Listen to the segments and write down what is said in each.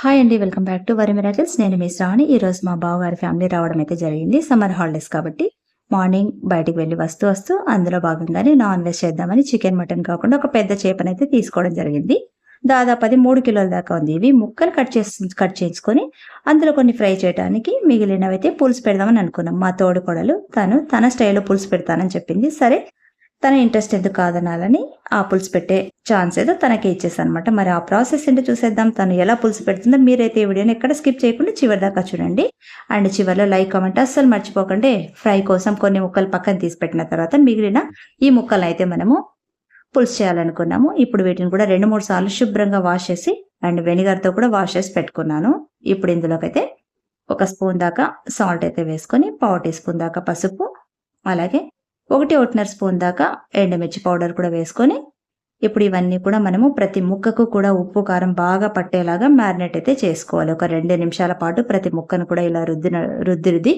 Hi అండి welcome back to వరి miracles నేను మీ శ్రావణి. ఈ రోజు మా బావగారి ఫ్యామిలీ రావడం అయితే జరిగింది. సమ్మర్ హాలిడేస్ కాబట్టి మార్నింగ్ బయటికి వెళ్ళి వస్తూ వస్తూ అందులో భాగంగానే నాన్ వెజ్ చేద్దామని చికెన్ మటన్ కాకుండా ఒక పెద్ద చేపనైతే తీసుకోవడం జరిగింది. దాదాపు అది మూడు కిలోల దాకా ఉంది. ఇవి ముక్కలు కట్ చేసి కట్ చేసుకొని అందులో కొన్ని ఫ్రై చేయడానికి మిగిలినవైతే పులుసు పెడదామని అనుకున్నాం. మా తోడు కొడలు తను తన స్టైల్లో పులుసు పెడతానని చెప్పింది. సరే తన ఇంట్రెస్ట్ ఎందుకు కాదనాలని ఆ పులుసు పెట్టే ఛాన్స్ ఏదో తనకే ఇచ్చేసానమాట మరి ఆ ప్రాసెస్ ఏంటో చూసేద్దాం. తను ఎలా పులుసు పెడుతుందో మీరైతే ఈ వీడియోని ఎక్కడ స్కిప్ చేయకుండా చివరి దాకా చూడండి. అండ్ చివరిలో లైక్ కామెంట్ అస్సలు మర్చిపోకండి. ఫ్రై కోసం కొన్ని ముక్కలు పక్కన తీసి పెట్టిన తర్వాత మిగిలిన ఈ ముక్కలు అయితే మనము పులుసు చేయాలనుకున్నాము. ఇప్పుడు వీటిని కూడా రెండు మూడు సార్లు శుభ్రంగా వాష్ చేసి అండ్ వెనిగర్తో కూడా వాష్ చేసి పెట్టుకున్నాను. ఇప్పుడు ఇందులోకైతే ఒక స్పూన్ దాకా సాల్ట్ అయితే వేసుకొని పావు టీ స్పూన్ దాకా పసుపు అలాగే ఒకటి ఒకటిన్నర స్పూన్ దాకా ఎండుమిర్చి పౌడర్ కూడా వేసుకొని ఇప్పుడు ఇవన్నీ కూడా మనము ప్రతి ముక్కకు కూడా ఉప్పు కారం బాగా పట్టేలాగా మ్యారినేట్ అయితే చేసుకోవాలి. ఒక రెండు నిమిషాల పాటు ప్రతి ముక్కను కూడా ఇలా రుద్దిన రుద్ది రుద్ది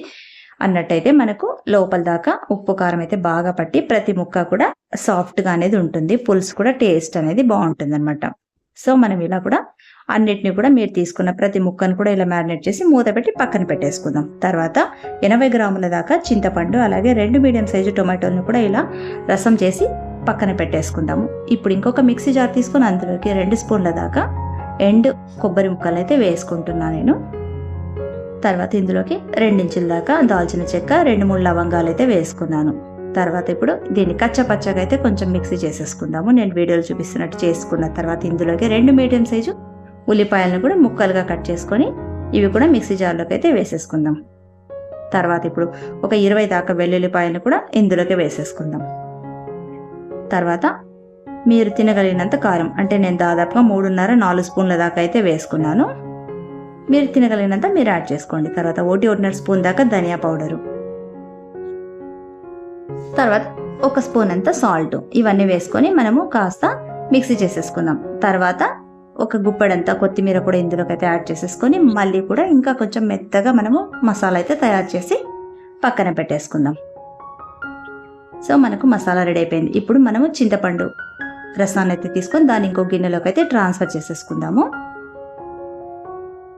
అన్నట్టయితే మనకు లోపల దాకా ఉప్పు కారం అయితే బాగా పట్టి ప్రతి ముక్క కూడా సాఫ్ట్గా అనేది ఉంటుంది. పులుసు కూడా టేస్ట్ అనేది బాగుంటుంది అనమాట సో మనం ఇలా కూడా అన్నిటిని కూడా మీరు తీసుకున్న ప్రతి ముక్కను కూడా ఇలా మ్యారినేట్ చేసి మూత పెట్టి పక్కన పెట్టేసుకుందాం. తర్వాత ఎనభై గ్రాముల దాకా చింతపండు అలాగే రెండు మీడియం సైజు టొమాటోలను కూడా ఇలా రసం చేసి పక్కన పెట్టేసుకుందాము. ఇప్పుడు ఇంకొక మిక్సీ జార్ తీసుకుని అందులోకి రెండు స్పూన్ల దాకా ఎండు కొబ్బరి ముక్కలు అయితే వేసుకుంటున్నాను నేను. తర్వాత ఇందులోకి రెండించుల దాకా దాల్చిన చెక్క రెండు మూడు లవంగాలు అయితే వేసుకున్నాను. తర్వాత ఇప్పుడు దీన్ని కచ్చపచ్చగా అయితే కొంచెం మిక్సీ చేసేసుకుందాము. నేను వీడియోలు చూపిస్తున్నట్టు చేసుకున్న తర్వాత ఇందులోకి రెండు మీడియం సైజు ఉల్లిపాయలను కూడా ముక్కలుగా కట్ చేసుకొని ఇవి కూడా మిక్సీ జార్లోకి అయితే వేసేసుకుందాం. తర్వాత ఇప్పుడు ఒక ఇరవై దాకా వెల్లుల్లిపాయలను కూడా ఇందులోకి వేసేసుకుందాం. తర్వాత మీరు తినగలిగినంత కారం అంటే నేను దాదాపుగా మూడున్నర నాలుగు స్పూన్ల దాకా అయితే వేసుకున్నాను. మీరు తినగలిగినంత మీరు యాడ్ చేసుకోండి. తర్వాత ఒకటి ఒకటిన్నర స్పూన్ దాకా ధనియా పౌడరు. తర్వాత ఒక స్పూన్ అంత సాల్ట్ ఇవన్నీ వేసుకొని మనము కాస్త మిక్సీ చేసేసుకుందాం. తర్వాత ఒక గుప్పడంతా కొత్తిమీర కూడా ఇందులోకి అయితే యాడ్ చేసేసుకొని మళ్ళీ కూడా ఇంకా కొంచెం మెత్తగా మనము మసాలా అయితే తయారు చేసి పక్కన పెట్టేసుకుందాం. సో మనకు మసాలా రెడీ అయిపోయింది. ఇప్పుడు మనము చింతపండు రసాన్ని అయితే తీసుకొని దాన్ని ఇంకో గిన్నెలోకి అయితే ట్రాన్స్ఫర్ చేసేసుకుందాము.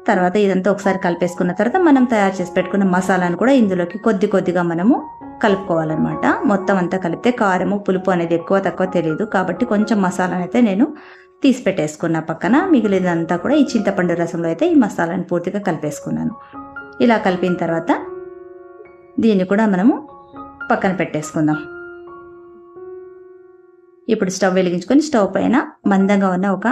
తర్వాత ఇదంతా ఒకసారి కలిపేసుకున్న తర్వాత మనం తయారు చేసి పెట్టుకున్న మసాలాను కూడా ఇందులోకి కొద్ది కొద్దిగా మనము కలుపుకోవాలన్నమాట. మొత్తం అంతా కలిపితే కారము పులుపు అనేది ఎక్కువ తక్కువ తెలియదు కాబట్టి కొంచెం మసాలాను అయితే నేను తీసి పెట్టేసుకున్న పక్కన. మిగిలినంతా కూడా ఈ చింతపండు రసంలో అయితే ఈ మసాలాను పూర్తిగా కలిపేసుకున్నాను. ఇలా కలిపిన తర్వాత దీన్ని కూడా మనము పక్కన పెట్టేసుకుందాం. ఇప్పుడు స్టవ్ వెలిగించుకొని స్టవ్ పైన మందంగా ఉన్న ఒక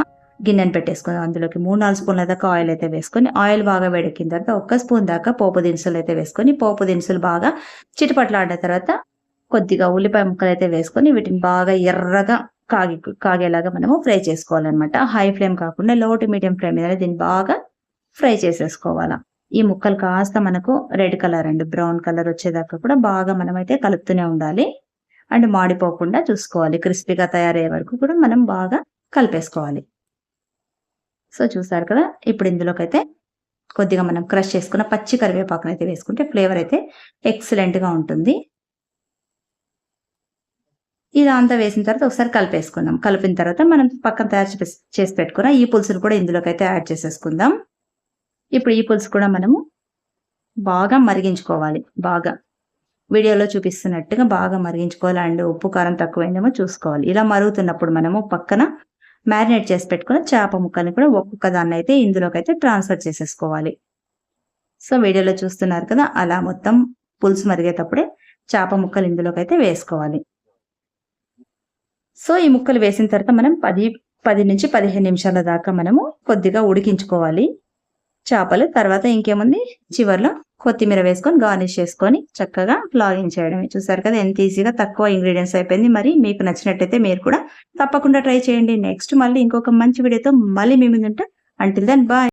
గిన్నెను పెట్టేసుకుని అందులోకి మూడు నాలుగు స్పూన్ల దాకా ఆయిల్ అయితే వేసుకొని ఆయిల్ బాగా వేడెక్కిన తర్వాత ఒక్క స్పూన్ దాకా పోపు దినుసులు అయితే వేసుకొని పోపు దినుసులు బాగా చిటపట్లాడిన తర్వాత కొద్దిగా ఉల్లిపాయ ముక్కలు అయితే వేసుకొని వీటిని బాగా ఎర్రగా కాగి కాగేలాగా మనము ఫ్రై చేసుకోవాలన్నమాట. హై ఫ్లేమ్ కాకుండా లో టు మీడియం ఫ్లేమ్ మీద దీన్ని బాగా ఫ్రై చేసేసుకోవాలా. ఈ ముక్కలు కాస్త మనకు red colour and brown colour వచ్చేదాకా కూడా బాగా మనమైతే కలుపుతూనే ఉండాలి. అండ్ మాడిపోకుండా చూసుకోవాలి. క్రిస్పీగా తయారయ్యే వరకు కూడా మనం బాగా కలిపేసుకోవాలి. సో చూసారు కదా ఇప్పుడు ఇందులోకి అయితే కొద్దిగా మనం క్రష్ చేసుకున్న పచ్చి కరివేపాకును అయితే వేసుకుంటే ఫ్లేవర్ అయితే ఎక్సలెంట్గా ఉంటుంది. ఇది అంతా వేసిన తర్వాత ఒకసారి కలిపేసుకుందాం. కలిపిన తర్వాత మనం పక్కన తయారు చేసి పెట్టుకున్న ఈ పులుసును కూడా ఇందులోకి అయితే యాడ్ చేసేసుకుందాం. ఇప్పుడు ఈ పులుసు కూడా మనము బాగా మరిగించుకోవాలి. బాగా. వీడియోలో చూపిస్తున్నట్టుగా బాగా మరిగించుకోవాలి. అండ్ ఉప్పు కారం తక్కువైందేమో చూసుకోవాలి. ఇలా మరుగుతున్నప్పుడు మనము పక్కన మ్యారినేట్ చేసి పెట్టుకున్న చేప ముక్కని కూడా ఒక్కొక్క దాన్ని అయితే ఇందులోకి అయితే ట్రాన్స్ఫర్ చేసేసుకోవాలి. సో వీడియోలో చూస్తున్నారు కదా అలా మొత్తం పులుసు మరిగేటప్పుడే చేప ముక్కలు ఇందులోకి అయితే వేసుకోవాలి. సో ఈ ముక్కలు వేసిన తర్వాత మనం పది పది నుంచి పదిహేను నిమిషాల దాకా మనము కొద్దిగా ఉడికించుకోవాలి. చేపలు తర్వాత ఇంకేముంది? చివరిలో కొత్తిమీర వేసుకొని గార్నిష్ చేసుకొని చక్కగా లాగిన్ చేయడమే. చూసారు కదా ఎంత ఈజీగా తక్కువ ఇంగ్రీడియంట్స్ అయిపోయింది. మరి మీకు నచ్చినట్టయితే మీరు కూడా తప్పకుండా ట్రై చేయండి. నెక్స్ట్ మళ్ళీ ఇంకొక మంచి వీడియోతో మళ్ళీ మీ ముందుంటే. Until then bye